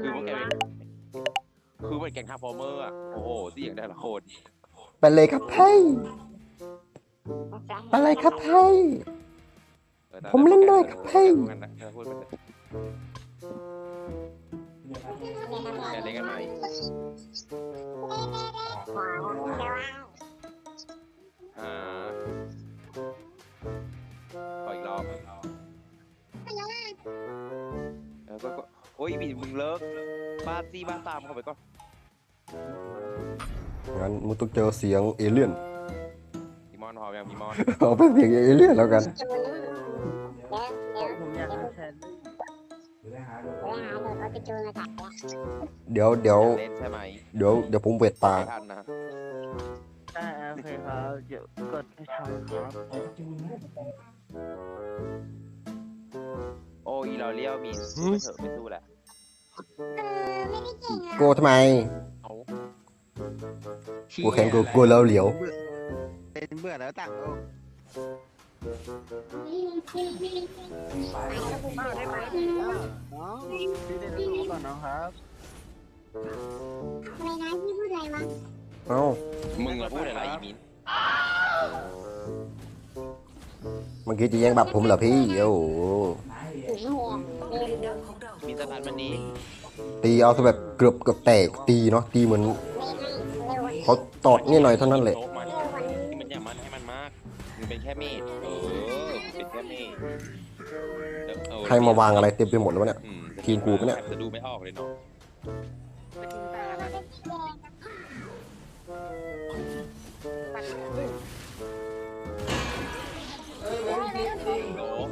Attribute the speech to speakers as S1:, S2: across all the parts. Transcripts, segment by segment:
S1: คือพวกแกเป็นคือเป็นแกงทาร์ฟอร์เมอร์อะโอ้โหเสียงแต่ละคน
S2: ไปเลยครับเพ่ไปเลยครับเพ่
S1: ออแต่
S2: ผมเล่นด้วยครับเฮ้ย
S1: พูดกันนะพูดกันนะแกเล่นกันไหมอ่า เออก็ก็โอ้ยมีมึงเลิกบ้านซี่บ้านตามเข้าไปก่อน
S2: งั้นมึงต้องเจอเสียงเอเลี่ยน
S1: มีมอนพอยังมีมอน
S2: เอาเป็นเสียงเอเลี่ยนแล้วกัน
S3: ผมอยากให้แชร์
S2: เดี๋ยวเดี๋ยว
S1: เล่นใช่ไหม
S2: เดี๋ยวเดี๋ยวผมเวทตา
S1: ไม่ทันนะ
S3: ได้โอเคครับเดี๋ยวกดให้ทันครับ
S1: โอ้อีเราเลี้ยวมีไม่เถอะไม่สู้แหละ
S2: โกทำไม
S1: เอา
S2: กูแข่งกูกูแล้วเหลียว
S4: เป็นเบื่อแล้วต่างโลก
S3: น้องพี่เล่นน้องก่อนนะครับ
S2: เอ้า
S1: มึงอะพูดอะไรอีมิน
S2: เมื่อกี้จะแย่งบับผมเหรอพี่ โอ้โห
S1: มีสถานวันนี้
S2: ตีเอาซะแบบเกือบเกือบแตกตีเนาะตีเหมือนเขาตอดนี่หน่อยเท่านั้นแหละ
S1: โต๊มันที่มันอย่ามันให้มันมากมึงเป็นแค่เมดเออมึงเป็นแค่เมดเดี๋ยวเอ
S2: ใครมาวางอะไรเต็มไปหมดแล้ววะเนี่ย
S1: อื
S2: ทีมกูปะเนี่ย
S1: จะดูไม่ออกเลยเนาะโอ้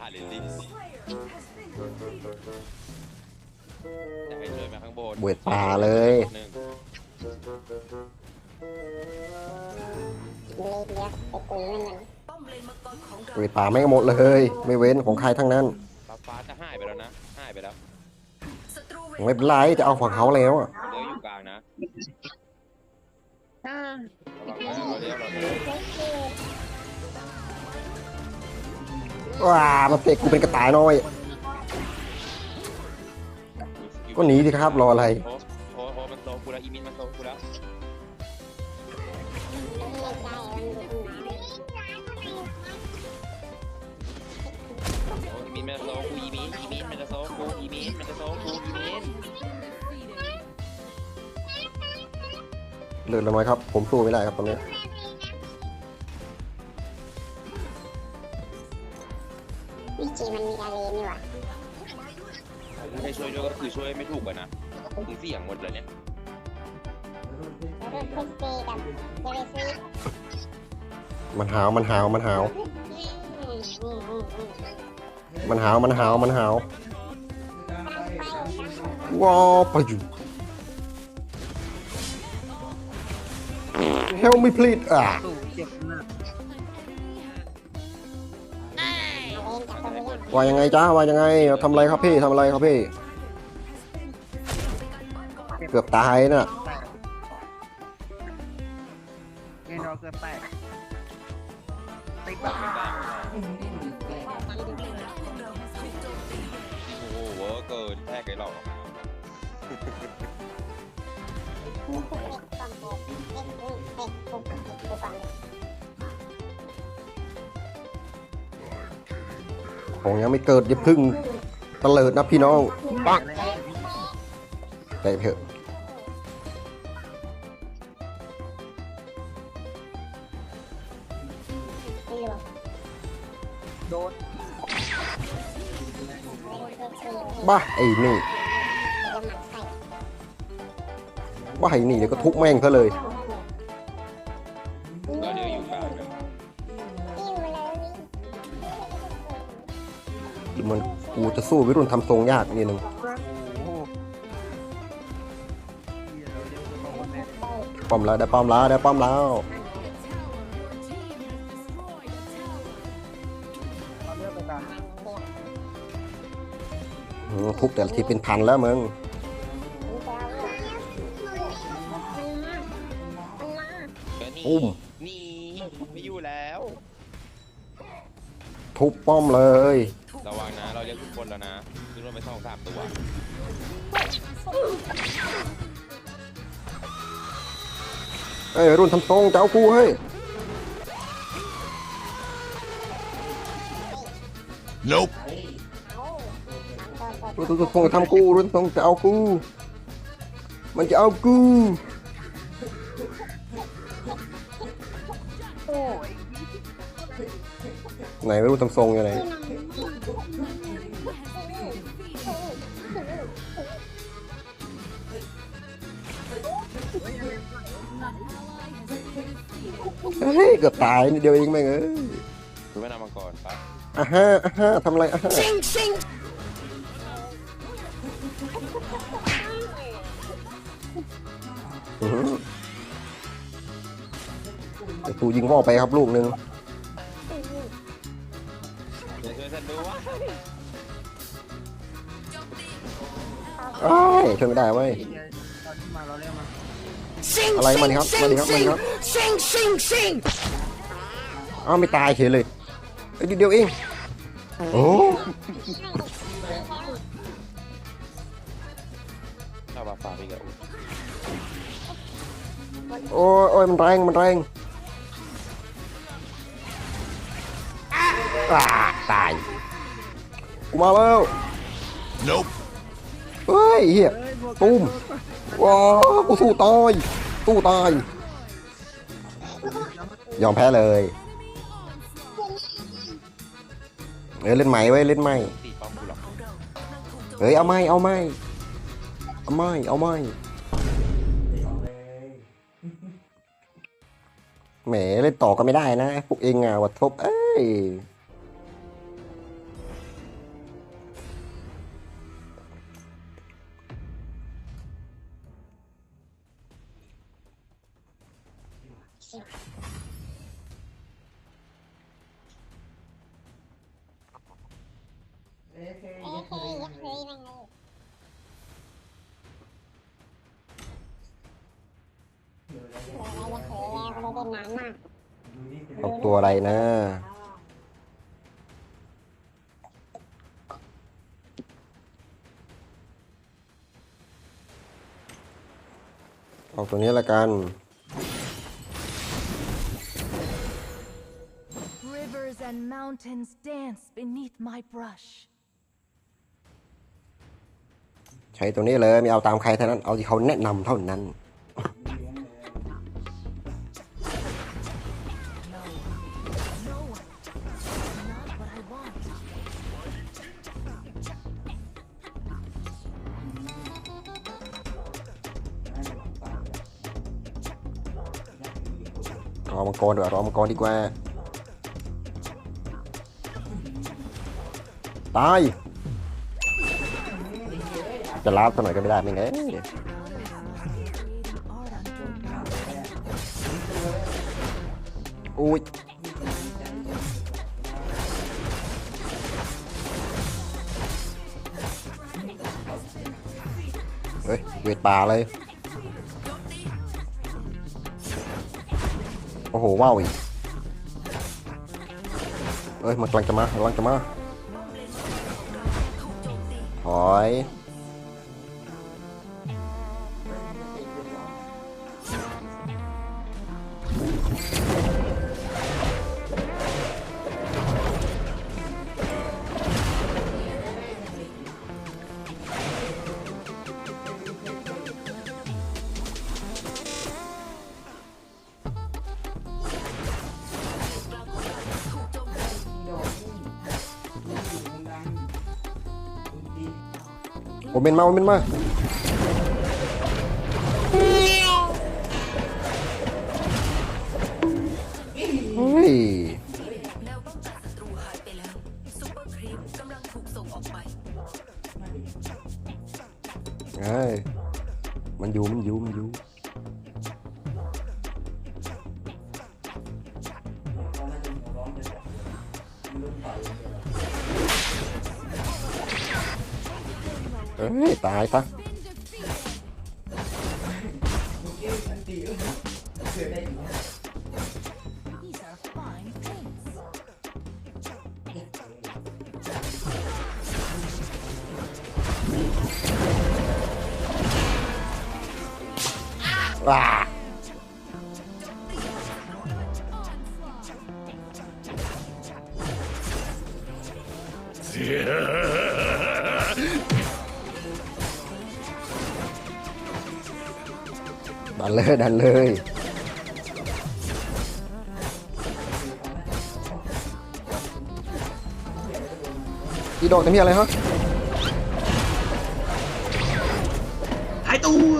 S1: คือด่าเลยสิจะให้ช่วยมาข้างบน
S2: เวทตาเลย
S1: หนึ่ง
S2: เวทตาไม่งหมดเลย ไม่เว้นของใครทั้งนั้น
S1: ฟ้าฟ้าจะหายไปแล้วนะหายไปแล้ว
S2: ไม่เป็นไรจะเอาของเขาแล้วอะ
S1: เลี้ยวอยู่กลางนะระวังนะเราเลี้ยวเราเลี้ยว
S2: ว้ามาเตะกูเป็นกระต่ายน้อย ก็หนีสิครับรออะไร
S1: โอ้โอ้โอ้มันโซกูแล้วอีมินมันโซกูแล้วโอ้อีมินมันจะโซกูอีมินอีมินมันจะโซกูอีมินมันจะโซกูอีมิน
S2: เลือดละน้อยครับ ผมสู้ไม่ได้ครับตอนนี้
S5: มันหา
S1: วมันหา
S2: วมันหาว มันหาว
S5: มั
S2: นหาวมันหาวว้าวไปอยู่ Help me please อะ
S3: ตู่เจ็บหนัก
S5: มา
S2: ว่ายังไงจ้าว่ายังไงทำอะไรครับพี่ทำอะไรครับพี่ เกือบตายน่ะ
S3: เงินเราเกินแตกติ๊กบ้า
S1: โอ้โหเวอร์เกินแทกเลยหรอก
S2: ของยังไม่เกิดอย่าพึ่งตะเลิดนะพี่น้อง
S3: ปัง
S2: ใจเถอะ
S3: โดน
S2: บ้าไอ้นี่บ้าไอ้นี่เดี๋ยวก็ทุบแม่งซะเลย
S1: ก็เดี๋ยวอยู่กลางนะ
S2: หรือมันกูจะสู้วิรุณทำทรงยากนิดนึง
S3: โอ้โหเดี๋ยวเดี๋ยวโดนเนี่ย
S2: ป้อมแล้วได้ป้อมแล้วได้ป้อมแล้ว
S3: เอาเลือกไปก่อน
S2: อืมทุบแต่ละทีเป็นพันแล้วมึง
S5: มันมา
S1: ก็นี่
S2: อุ้ม
S1: นี่ไม่อยู่แล้ว
S2: ทุบป้อมเลย
S1: ระวังนะ เราเรียกทุกคนแล้วนะขึ้นรถไปสองสามตัว
S2: เอ้ยรุ่นทำทรงจะเอากูเฮ้ย
S6: Nope.
S2: รุ่นทำทรงทำกูรุ่นทรงจะเอากู มันจะเอากูไหนไม่รู้ทำทรงอยู่ไหนเฮ้ยเกือบตายนิดเดียวเองแม่งเอ้ย
S1: คุณไม่นำมาก่อนปะ
S2: อะฮะอะฮะทำอะไรอะฮะ อื้อหือเดี๋ยวตูยิงว่าวไปครับลูกหนึ่ง
S1: เดี๋ยวช่วยฉันดูว่า
S2: เอ้ยช่วยไม่ได้เว้ย
S3: ตอนที่มาเราเรียกมา
S2: อะไรมาดิครับมาดิครับมาดิครับอ้าวไม่ตายเฉยเลยเอ้ยนิดเดียวเองโอ้
S1: เข้ามาฝากพี่กับ
S2: โอ้ยโอ้ยมันแรง มันแรงอ่าตาย กูมาแล้ว
S6: Nope.
S2: เฮ้ยเฮีย
S3: เฮ้ยบวก
S2: ตุ้มว้าวกูสู้ตายสู้ตาย ยอมแพ้เลยเอ้ยเล่นใหม่เว้ยเล่นใหม่
S1: ตีป้อมกูหรอก
S2: เฮ้ยเอาไม่เอาไม่เอาไม่เอาไม่ แหมเล่นต่อก็ไม่ได้นะพวกเองอะวัดทบเอ้ย
S5: ได้นานมาก
S2: เอาตัวอะไรนะเอาตัวนี้ละกัน
S7: Rivers and mountains dance beneath my brush.
S2: ใช้ตัวนี้เลยไม่เอาตามใครเท่านั้น เอาที่เขาแนะนำเท่านั้น รอมังกรดีกว่ารอมังกรดีกว่า ตาย จะลาบสักหน่อยก็ไม่ได้ไม่ไงอุ้ยเฮ้ยเวทป่าเลย โอ้โหว้าวอีกเอ้ยมันกำลังจะมากำลังจะมาถอย เมนมาโอเมนมาเฮ้ย
S8: แนวป้องกันศัตรูหายไปแล้วซุปเปอร์ครีปกำลังถูกส่งออกไป
S2: เอ้ยมันอยู่มันอยู่มันอยู่ ตายซะ
S7: These are fine things.
S2: ว้า เลยดันเลยอีโดดจะมีอะไรฮะ
S5: หายตัว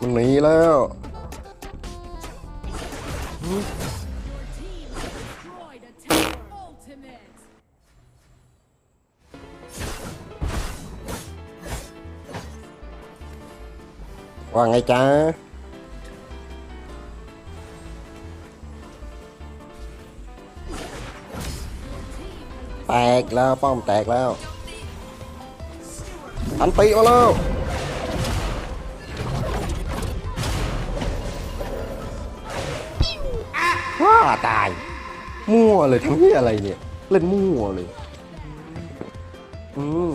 S2: มันหนีแล้ว ว่าไงจ๊ะแตกแล้วป้อมแตกแล้วอันตีมาแล้วว้าตาย มั่วเลยทำที่อะไรเนี่ย เล่นมั่วเลย อืม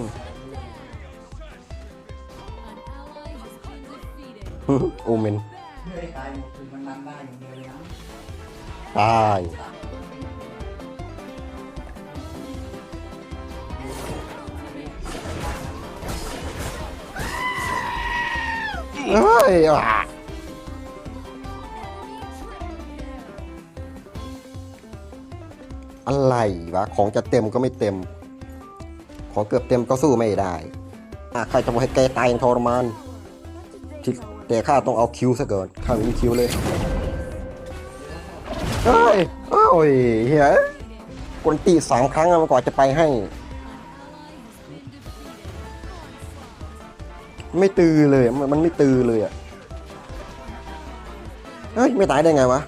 S2: โอเมน
S3: ตายหมดคือมันนันได้อย่างเดียวเลยนะ
S2: ตายเฮ้ย อะไรวะของจะเต็มก็ไม่เต็ม ของเกือบเต็มก็สู้ไม่ได้อะใครจะบอกให้แกตายอย่างทรมานที่แต่ข้าต้องเอาคิวซะเกินข้าไม่มีคิวเลยเฮ้ยโอ้ยเฮ้ยกวนตีสามครั้งอะมันกว่าจะไปให้ ไม่ตือเลยมันมันไม่ตือเลยอะเฮ้ยไม่ตายได้ไงวะ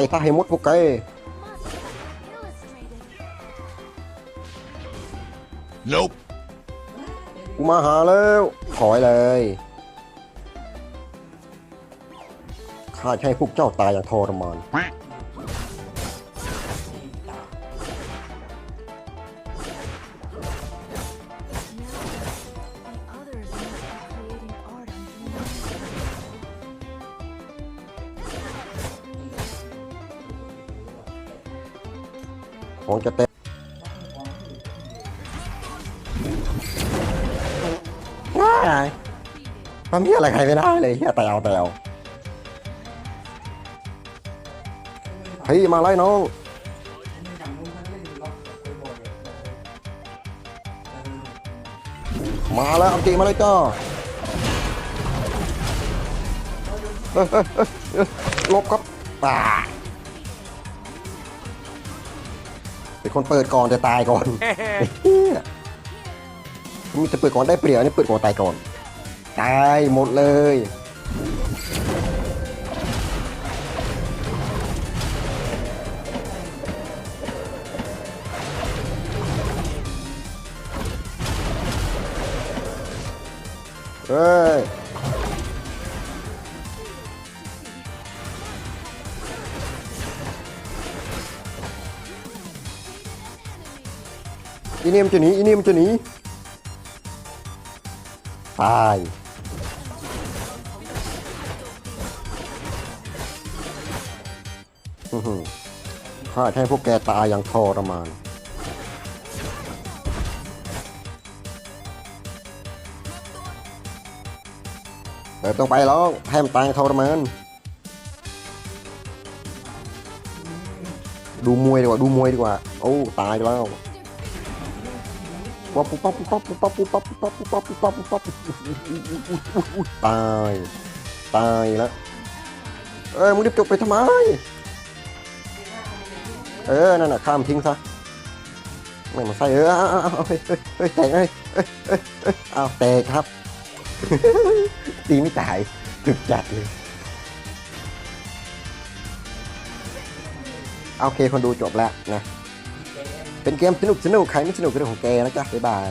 S2: ายถ้าให้หมดพวกแก
S6: Nope.
S2: กูมาหาแล้วถอยเลยข้าจะให้พวกเจ้าตายอย่างทรมาน อะไรใครไม่ได้เลยเฮียแต่เอาแต่เอาเฮ้ยมาไล่น้องมาแล้วเอาจริงมาเลยจ้าเอ้ยเอ้ยเอ้ยเอ้ยหลบครับป่าเป็นคนเปิดก่อนจะตายก่อนไอ้เหี้ยมีแต่เปิดก่อนได้เปรียบอันนี่เปิดก่อนตายก่อน ตายหมดเลย เฮ้ย อีนี่มันจะหนี อีนี่มันจะหนี ตายข้าให้พวกแกตายอย่างทรมาน เดี๋ยวต้องไปแล้วให้มันตายอย่างทรมาน ดูมวยดีกว่า ดูมวยดีกว่า โอ้ ตายแล้ว ปั๊บปุ๊บปั๊บปุ๊บปั๊บปุ๊บปั๊บปุ๊บปั๊บปุ๊บปั๊บปุ๊บปั๊บปุ๊บปั๊บปุ๊บปั๊บตายตายแล้วเอ้ยมึงรีบจบไปทำไมเออนั่นน่ะข้ามทิ้งซะไม่มาใส่เออเอาเอาเอาเฮ้ยเฮ้ยแตกเลยเอ้ยเอ้ยเอ้ยเอาแตกครับตีไม่ตายจุดจัดเลยโอเคคนดูจบแล้วนะ เป็นเกมสนุกสนุกใครไม่สนุกก็เรื่องของแกนะจ๊ะบ๊ายบาย